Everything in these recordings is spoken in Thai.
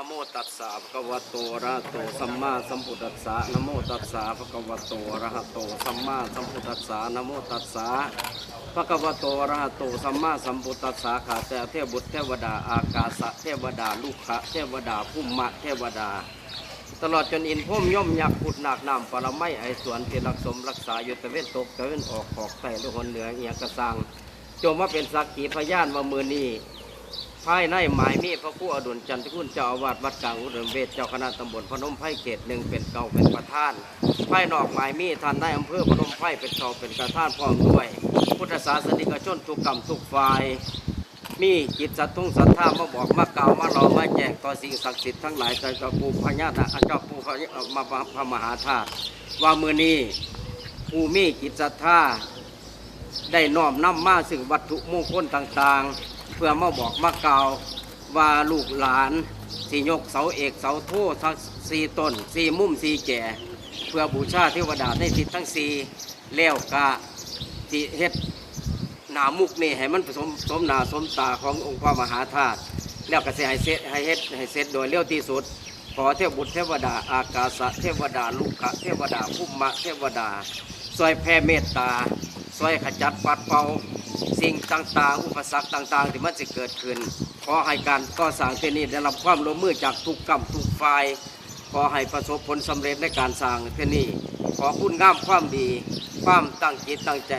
นะโมตัสสะภะคะวะโตอะระหะโตสัมมาสัมพุทธัสสะนะโมตัสสะภะคะวะโตอะระหะโตสัมมาสัมพุทธัสสะนะโมตัสสะภะคะวะโตอะระหะโตสัมมาสัมพุทธัสสะข้าแต่เทพบุตรเทวดาอากาสะเทวดาลูกขะเทวดาภูมิมะเทวดา ตลอดจนอินพุ่มย่อมยักษ์พุดหนักน้ำปรไม้ไอสวนที่รักสมรักษาอยู่ตะเวนตกตะเวนออกขอกไต่ลูกหนเหนือเอียงกระสังจงมาเป็นสักขีพยานว่ามือนี้ ภายในหมายมีพระผู้อดุลจันทคุณเจ้าอาวาสวัดกลางอุดมเวทเจ้าคณะตำบลพนมไผ่เขตหนึ่งเป็นเก่าเป็นประธานภายนอกหมายมีท่านได้อำเภอพนมไผ่เป็นเก่าเป็นประธานพร้อมด้วย พุทธศาสนิกชนทุกกรรมทุกฝ่าย มีจิตสัตว์ทุงศรัทธามาบอกมากล่าวมาเรามาแจกต่อสิ่งศักดิ์สิทธิ์ทั้งหลายใจเจ้าปูพญานาคเจ้าปูพญามาพระมหาธาตุว่ามือนี้ผู้มีจิตศรัทธาได้น้อมนำมาซึ่งวัตถุมงคลต่างๆ เพื่อมาบอกมาเกล่าวว่าลูกหลานสียกเสาเอกเสาโททั้งสี่ต้นสี่มุมสี่แก่ เพื่อบูชาเทวดาในทิศทั้งสี่แล้วกะสิเฮ็ดหนามุกนี่ให้มันผสมสมหนาสมตาขององค์พระมหาธาตุแล้วก็สิให้เสร็จให้เฮ็ดให้เสร็จโดยเร็วที่สุด ขอเทพบุตรเทวดาอากาสะเทวดาลูกขะเทวดาภูมิมะเทวดาช่วยแผ่เมตตาช่วยขจัดปัดเป่า สิ่งต่างๆ อุปสรรคต่าง ๆ ที่มันจะเกิดขึ้น ขอให้การก่อสร้างที่นี่ได้รับความร่วมมือจากทุกกรรมทุกฝ่าย ขอให้ประสบผลสำเร็จในการสร้างที่นี่ขอคุณงามความดี ความตั้งจิตตั้งใจ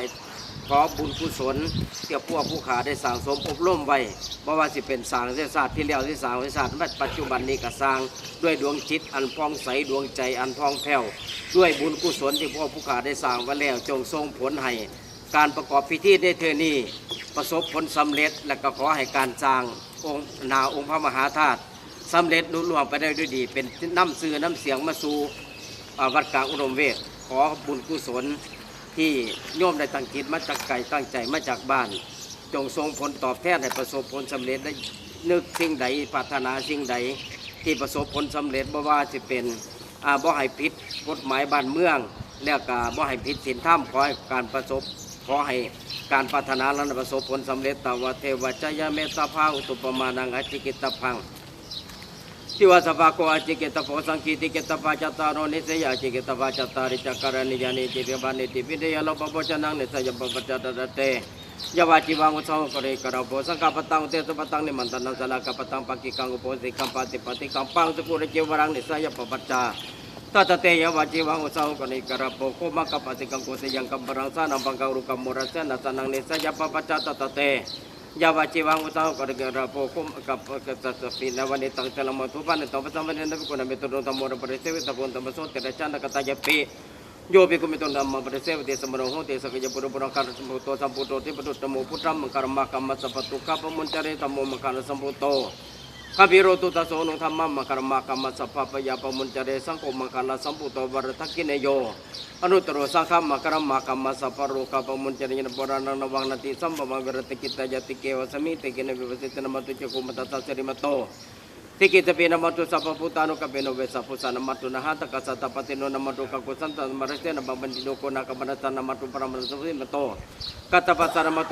ขอบุญกุศลเกี่ยวพวกผู้ขาได้สั่งสมอบรมไว้บ่ว่าสิเป็นสร้างเศรษฐศาสตร์ที่แล้วที่สร้างเศรษฐศาสตร์ปัจจุบันนี้ก็สร้างด้วยดวงจิตอันพองใสดวงใจอันพองแผ้วด้วยบุญกุศลที่พวกผู้ขาได้สร้างไว้แล้วจงทรงผลให้ การประกอบพิธีในเทอนี้ประสบผลสำเร็จและก็ขอให้การสร้างองค์นาองค์พระมหาธาตุสำเร็จลุล่วงไปได้ด้วยดี เป็นน้ำซื้อน้ำเสียงมาสู่วัดกลางอุดมเวทขอบุญกุศลที่โยมได้ตั้งจิตมาจากไก่ตั้งใจมาจากบ้าน จงทรงผลตอบแทนให้ประสบผลสำเร็จได้นึกสิ่งใดปรารถนาสิ่งใด ที่ประสบผลสำเร็จบ่ว่าจะเป็นบ่ให้ผิดกฎหมายบ้านเมือง แล้วก็บ่ให้ผิดศีลธรรมขอให้การประสบ ขอให้การปรารถนาและประสบผลสำเร็จตาวเทวจยเมตตาพังอุตุปมานังอจิกิตพังทิวสภาโกอาจิเกตโพสังคีติเกตปาจตารนิสยาจิเกตปาจตาริจักการนิยานิจิเปบานิติปิเดยโลปปชนังนิสยปปจตตเตยาวาจิวังอุสาวกเรกระโพสังกปตังเตสปตังนิมันตันสลากปตังปักกิกังอุปสิกัมปติปติกัมปังสุกุรจิวรังนิสยปปจาตตเตยวาจิวังอุสาวกเรกระโพโคมะกปติกังโกสยังกัมปรังสานังปังกังรุกัมมุรเสนัสนังนิสยปปจา ตตเตยาวาจิวังอุตสาหกรรมโปคุมกับกับสปินวันนี้ตั้งแต่ละมาทุบันตั้งแต่สมัยนั้นเป็นคนมีตัวตมรปริเสวิตบุญตมโสเตระจันทกตายปีโยปิกุมิตุนัมมาปริเสวิสมโนโหติสกยปุรุปรังคารสมุตโตสัมพุตโตติปตุตโมพุทธัมมังคารมะกัมมัสสะปตุกะปมุนจเรตโมมังคารสัมพุตโต ข้าพิโรตุตโสนุธรรมะมะคารมะกัมมัสสะปะปยาปมุนจเรสังโฆมังคาสัมปุตตวรทักกินโยอนุตโรสังฆมะกรมมะกัมมสัพพะโรกาปมุนจริยนปรานันวังนติสัมปมะวิรติกิตายติเกวสมิติกินวิวสิตนมัตุจกุมตัสสะสริมโต ติกิตเปนมัตุสัพพะพุตานุกะเปโนเวสัพพุสานมัตุนะหัตกะสัตตปติโนนมัตุกะกุสันตมรเสนบัมบันติโนโกนะกะมนัสสนมัตุปรมัสสุวิมโตกัตตปัสสารมั